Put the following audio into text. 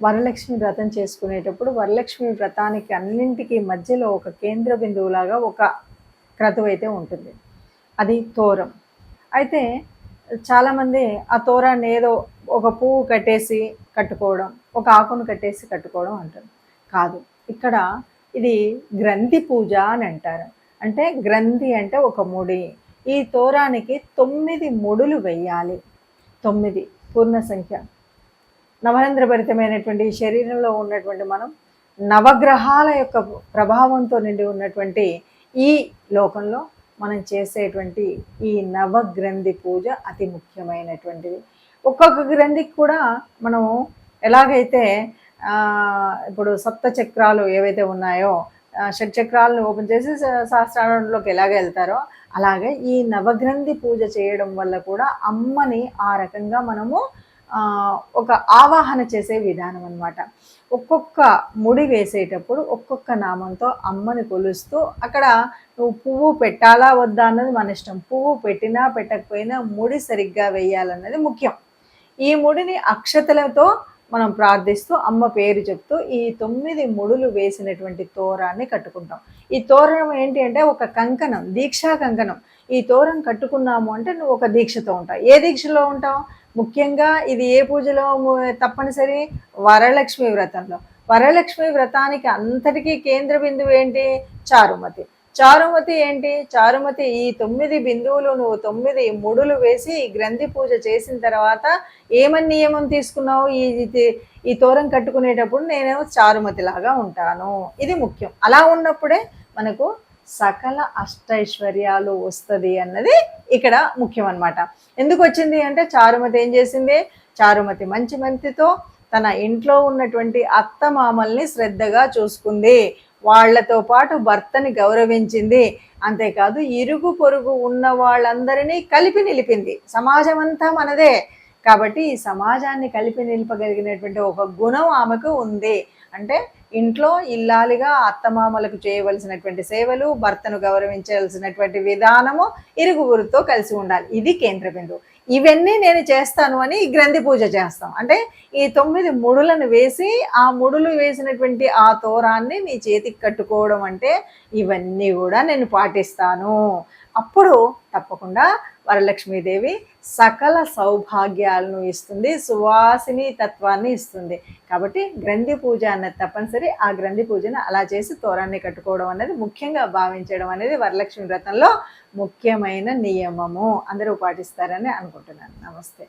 వరలక్ష్మి వ్రతం చేసుకునేటప్పుడు వరలక్ష్మి వ్రతానికి అన్నింటికి మధ్యలో ఒక కేంద్ర బిందువులాగా ఒక క్రతువు అయితే ఉంటుంది. అది తోరం. అయితే చాలామంది ఆ తోరాన్ని ఏదో ఒక పువ్వు కట్టేసి కట్టుకోవడం ఒక ఆకును కట్టేసి కట్టుకోవడం అంటారు. కాదు ఇక్కడ ఇది గ్రంథి పూజ అని అంటారు. అంటే గ్రంథి అంటే ఒక ముడి. ఈ తోరానికి తొమ్మిది ముడులు వెయ్యాలి తొమ్మిది పూర్ణ సంఖ్య. నవరంధ్రభరితమైనటువంటి శరీరంలో ఉన్నటువంటి మనం నవగ్రహాల యొక్క ప్రభావంతో నిండి ఉన్నటువంటి ఈ లోకంలో మనం చేసేటువంటి ఈ నవగ్రంథి పూజ అతి ముఖ్యమైనటువంటిది. ఒక్కొక్క గ్రంథికి కూడా మనము ఎలాగైతే ఇప్పుడు సప్త చక్రాలు ఏవైతే ఉన్నాయో ఆ, చక్రాలను ఓపెన్ చేసి స- ఎలాగ వెళ్తారో అలాగే ఈ నవగ్రంథి పూజ చేయడం వల్ల కూడా అమ్మని ఆ రకంగా మనము ఒక ఆవాహన చేసే విధానం అనమాట ఒక్కొక్క ముడి వేసేటప్పుడు ఒక్కొక్క నామంతో అమ్మని కొలుస్తూ అక్కడ నువ్వు పువ్వు పెట్టాలా వద్దా అన్నది మన ఇష్టం. పువ్వు పెట్టినా పెట్టకపోయినా ముడి సరిగ్గా వేయాలన్నది ముఖ్యం. ఈ ముడిని అక్షతలతో మనం ప్రార్థిస్తూ అమ్మ పేరు చెప్తూ ఈ తొమ్మిది ముడులు వేసినటువంటి తోరాన్ని కట్టుకుంటాం. ఈ తోరణం ఏంటి అంటే ఒక కంకణం దీక్షా కంకణం. ఈ తోరం కట్టుకున్నాము అంటే నువ్వు ఒక దీక్షతో ఉంటావు. ఏ దీక్షలో ఉంటావు? ముఖ్యంగా ఇది ఏ పూజలో తప్పనిసరి? వరలక్ష్మి వ్రతంలో. వరలక్ష్మి వ్రతానికి అంతటికీ కేంద్ర బిందువు ఏంటి? చారుమతి. చారుమతి ఏంటి? చారుమతి ఈ తొమ్మిది బిందువులు నువ్వు తొమ్మిది ముడులు వేసి ఈ గ్రంథి పూజ చేసిన తర్వాత ఏమని నియమం తీసుకున్నావు? ఈ ఇది- ఈ తోరం కట్టుకునేటప్పుడు నేను చారుమతి లాగా ఉంటాను. ఇది ముఖ్యం. అలా ఉన్నప్పుడే మనకు సకల అష్టైశ్వర్యాలు వస్తుంది అన్నది ఇక్కడ ముఖ్యం అన్నమాట ఎందుకు వచ్చింది అంటే చారుమతి ఏం చేసింది? చారుమతి మంచి మంతితో తన ఇంట్లో ఉన్నటువంటి అత్తమామల్ని శ్రద్ధగా చూసుకుంది. వాళ్ళతో పాటు భర్తని గౌరవించింది. అంతేకాదు ఇరుగు పొరుగు ఉన్న వాళ్ళందరినీ కలిపి నిలిపింది. సమాజం అంతా మనదే. కాబట్టి ఈ సమాజాన్ని కలిపి నిలపగలిగినటువంటి ఒక గుణం ఆమెకు ఉంది. అంటే ఇంట్లో ఇల్లాలిగా అత్తమామలకు చేయవలసినటువంటి సేవలు భర్తను గౌరవించవలసినటువంటి విధానము ఇరుగుగురితో కలిసి ఉండాలి. ఇది కేంద్ర బిందువు ఇవన్నీ నేను చేస్తాను అని గ్రంథి పూజ చేస్తాం. అంటే ఈ తొమ్మిది ముడులను వేసి ఆ ముడులు వేసినటువంటి ఆ తోరాన్ని నీ చేతికి కట్టుకోవడం అంటే ఇవన్నీ కూడా నేను పాటిస్తాను. అప్పుడు తప్పకుండా వరలక్ష్మీదేవి సకల సౌభాగ్యాలను ఇస్తుంది సువాసిని తత్వాన్ని ఇస్తుంది. కాబట్టి గ్రంథి పూజ అన్నది తప్పనిసరి. ఆ గ్రంథి పూజను అలా చేసి తోరాన్ని కట్టుకోవడం అనేది ముఖ్యంగా భావించడం అనేది వరలక్ష్మి వ్రతంలో ముఖ్యమైన నియమము. అందరూ పాటిస్తారని అనుకుంటున్నాను. నమస్తే.